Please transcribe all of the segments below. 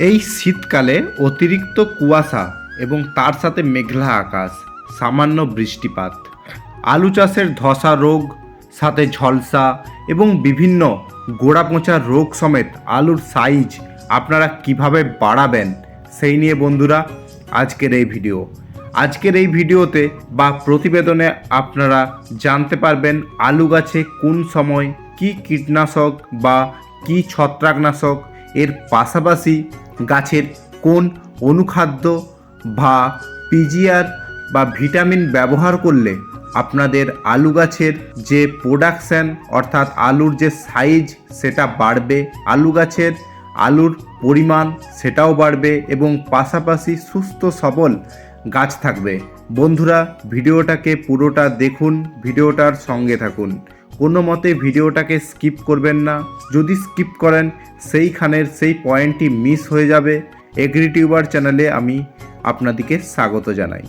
এই শীতকালে অতিরিক্ত কুয়াশা এবং তার সাথে মেঘলা আকাশ, সামান্য বৃষ্টিপাত, আলু চাষের ধসা রোগ, সাথে ঝলসা এবং বিভিন্ন গোড়া পচা রোগ সমেত আলুর সাইজ আপনারা কীভাবে বাড়াবেন সেই নিয়ে বন্ধুরা আজকের এই ভিডিও আজকের এই ভিডিওতে বা প্রতিবেদনে আপনারা জানতে পারবেন আলু গাছে কোন সময় কি কীটনাশক বা কি ছত্রাকনাশক এর পাশাপাশি গাছের কোন অনুখাদ্য বা পিজিআর বা ভিটামিন ব্যবহার করলে আপনাদের আলু গাছের যে প্রোডাকশান অর্থাৎ আলুর যে সাইজ সেটা বাড়বে, আলু গাছের আলুর পরিমাণ সেটাও বাড়বে এবং পাশাপাশি সুস্থ সবল গাছ থাকবে। বন্ধুরা, ভিডিওটাকে পুরোটা দেখুন, ভিডিওটার সঙ্গে থাকুন। কোনো মতে ভিডিওটাকে স্কিপ করবেন না। যদি স্কিপ করেন, সেইখানের সেই পয়েন্টটি মিস হয়ে যাবে। এগ্রিটিউবার চ্যানেলে আমি আপনাদেরকে স্বাগত জানাই।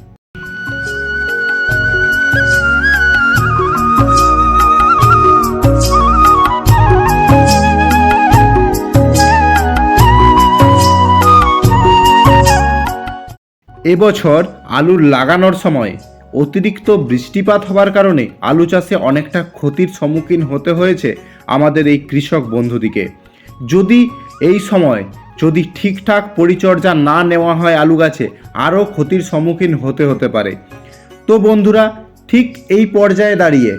এবছর আলুর লাগানোর সময় অতিরিক্ত বৃষ্টিপাত হওয়ার কারণে আলু চাষে অনেকটা ক্ষতির সম্মুখীন হতে হয়েছে আমাদের এই কৃষক বন্ধুদিকে। যদি এই সময় যদি ঠিকঠাক পরিচর্যা না নেওয়া হয় আলু গাছে, আরও ক্ষতির সম্মুখীন হতে হতে পারে। তো বন্ধুরা, ঠিক এই পর্যায়ে দাঁড়িয়ে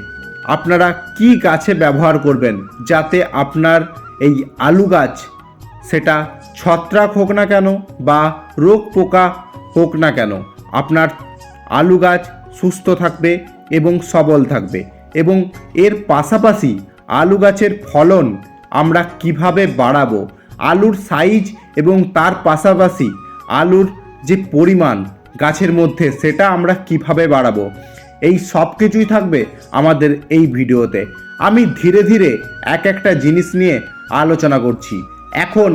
আপনারা কি গাছে ব্যবহার করবেন যাতে আপনার এই আলু গাছ সেটা ছত্রাক হোক না কেন বা রোগ পোকা হোক না কেন, আপনার আলু গাছ সুস্থ থাকবে এবং সবল থাকবে। এবং এর পাশাপাশি আলু গাছের ফলন আমরা কীভাবে বাড়াবো, আলুর সাইজ এবং তার পাশাপাশি আলুর যে পরিমাণ গাছের মধ্যে সেটা আমরা কীভাবে বাড়াবো, এই সব কিছুই থাকবে আমাদের এই ভিডিওতে। আমি ধীরে ধীরে এক একটা জিনিস নিয়ে আলোচনা করছি। এখন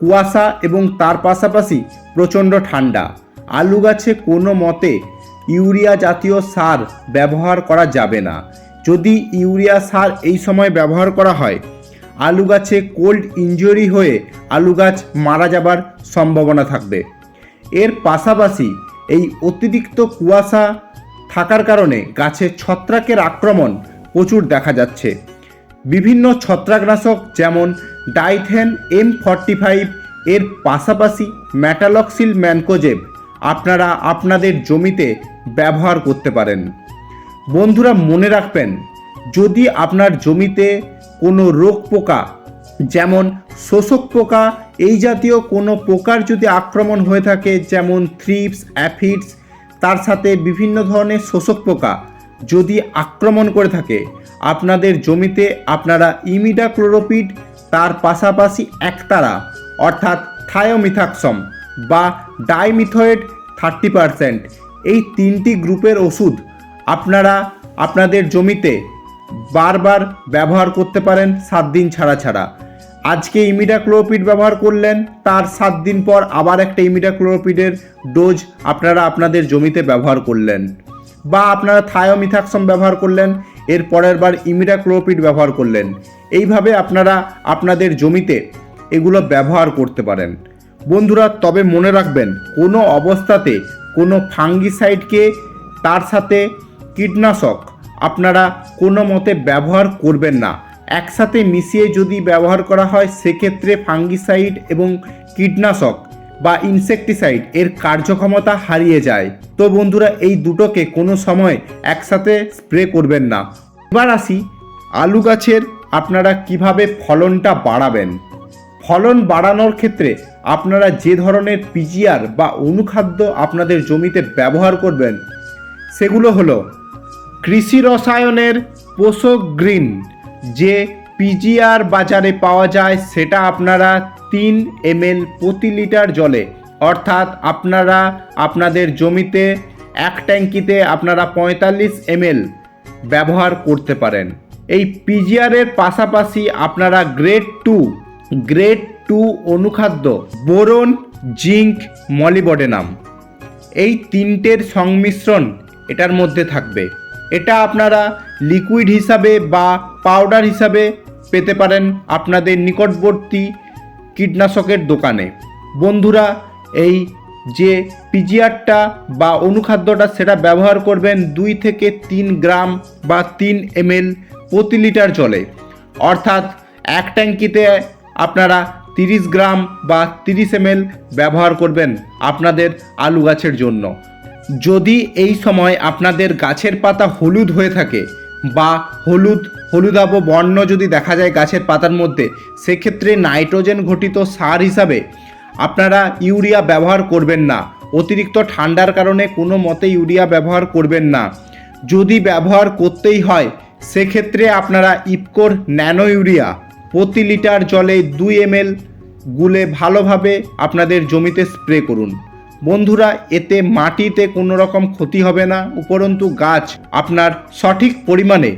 কুয়াশা এবং তার পাশাপাশি প্রচণ্ড ঠান্ডা। আলু গাছে কোনো মতে ইউরিয়া জাতীয় সার ব্যবহার করা যাবে না। যদি ইউরিয়া সার এই সময় ব্যবহার করা হয় আলু গাছে কোল্ড ইনজুরি হয়ে আলু গাছ মারা যাবার সম্ভাবনা থাকবে। এর পাশাপাশি এই অতিরিক্ত কুয়াশা থাকার কারণে গাছে ছত্রাকের আক্রমণ প্রচুর দেখা যাচ্ছে। বিভিন্ন ছত্রাকনাশক যেমন ডাইথেন এম ফর্টি ফাইভ এর পাশাপাশি ম্যাটালক্সিল ম্যানকোজেব। আপনারা আপনাদের জমিতে ব্যবহার করতে পারেন। বন্ধুরা, মনে রাখবেন, যদি আপনার জমিতে কোনো রোগ পোকা, যেমন শোষক পোকা, এই জাতীয় কোনো পোকার যদি আক্রমণ হয়ে থাকে, যেমন থ্রিপস, অ্যাফিডস, তার সাথে বিভিন্ন ধরনের শোষক পোকা যদি আক্রমণ করে থাকে, আপনাদের জমিতে আপনারা ইমিডাক্লোরোপিড তার পাশাপাশি একতারা, অর্থাৎ থায়োমিথাক্সম বা ডাইমিথয়েড থার্টি পারসেন্ট এই তিনটি গ্রুপের ওষুধ আপনারা আপনাদের জমিতে বারবার ব্যবহার করতে পারেন সাত দিন ছাড়া ছাড়া। আজকে ইমিডাক্লোরোপিড ব্যবহার করলেন, তার সাত দিন পর আবার একটা ইমিডাক্লোরোপিডের ডোজ আপনারা আপনাদের জমিতে ব্যবহার করলেন বা আপনারা থায়োমিথাক্সম ব্যবহার করলেন, এর পরের বার ইমিডাক্লোরোপিড ব্যবহার করলেন। এইভাবে আপনারা আপনাদের জমিতে এগুলো ব্যবহার করতে পারেন। বন্ধুরা, তবে মনে রাখবেন, কোনো অবস্থাতে কোনো ফাঙ্গিসাইডকে তার সাথে কীটনাশক আপনারা কোনো মতে ব্যবহার করবেন না। একসাথে মিশিয়ে যদি ব্যবহার করা হয়, সেক্ষেত্রে ফাঙ্গিসাইড এবং কীটনাশক বা ইনসেকটিসাইড এর কার্যক্ষমতা হারিয়ে যায়। তো বন্ধুরা, এই দুটোকে কোনো সময় একসাথে স্প্রে করবেন না। এবার আসি আলু গাছের আপনারা কীভাবে ফলনটা বাড়াবেন। ফলন বাড়ানোর ক্ষেত্রে আপনারা যে ধরনের পিজিআর বা অনুখাদ্য আপনাদের জমিতে ব্যবহার করবেন, সেগুলো হলো কৃষি রসায়নের পোষক গ্রিন, যে পিজিআর বাজারে পাওয়া যায় সেটা আপনারা তিন এমএল প্রতি লিটার জলে, অর্থাৎ আপনারা আপনাদের জমিতে এক ট্যাঙ্কিতে আপনারা পঁয়তাল্লিশ এমএল ব্যবহার করতে পারেন। এই পিজিআরের পাশাপাশি আপনারা গ্রেড টু, গ্রেড টু অনুখাদ্য, বোরন, জিঙ্ক, মলিবডেনাম। এই তিনটের সংমিশ্রণ এটার মধ্যে থাকবে। এটা আপনারা লিকুইড হিসাবে বা পাউডার হিসাবে পেতে পারেন আপনাদের নিকটবর্তী কীটনাশকের দোকানে। বন্ধুরা, এই যে পিজিআরটা বা অনুখাদ্যটা সেটা ব্যবহার করবেন দুই থেকে তিন গ্রাম বা তিন এমএল প্রতি লিটার জলে। অর্থাৎ এক ট্যাঙ্কিতে আপনারা তিরিশ গ্রাম বা তিরিশ এমএল ব্যবহার করবেন আপনাদের আলু গাছের জন্য। যদি এই সময় আপনাদের গাছের পাতা হলুদ হয়ে থাকে বা হলুদ, হলুদাভ বর্ণ যদি দেখা যায় গাছের পাতার মধ্যে, সেক্ষেত্রে নাইট্রোজেন ঘটিত সার হিসাবে আপনারা ইউরিয়া ব্যবহার করবেন না। অতিরিক্ত ঠান্ডার কারণে কোনো মতে ইউরিয়া ব্যবহার করবেন না। যদি ব্যবহার করতেই হয়, সেক্ষেত্রে আপনারা ইপকোর ন্যানো ইউরিয়া প্রতি লিটার জলে দুই এমএল গুলে ভালোভাবে আপনাদের জমিতে স্প্রে করুন। বন্ধুরা, এতে মাটিতে কোনো রকম ক্ষতি হবে না। উপরন্তু গাছ আপনার সঠিক পরিমাণে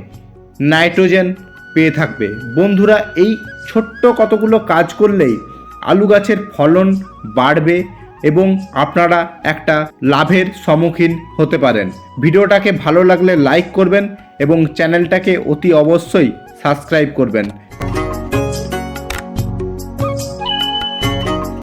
নাইট্রোজেন পেয়ে থাকবে। বন্ধুরা, এই ছোট্ট কতগুলো কাজ করলেই আলু গাছের ফলন বাড়বে এবং আপনারা একটা লাভের সম্মুখীন হতে পারেন। ভিডিওটাকে ভালো লাগলে লাইক করবেন এবং চ্যানেলটাকে অতি অবশ্যই সাবস্ক্রাইব করবেন।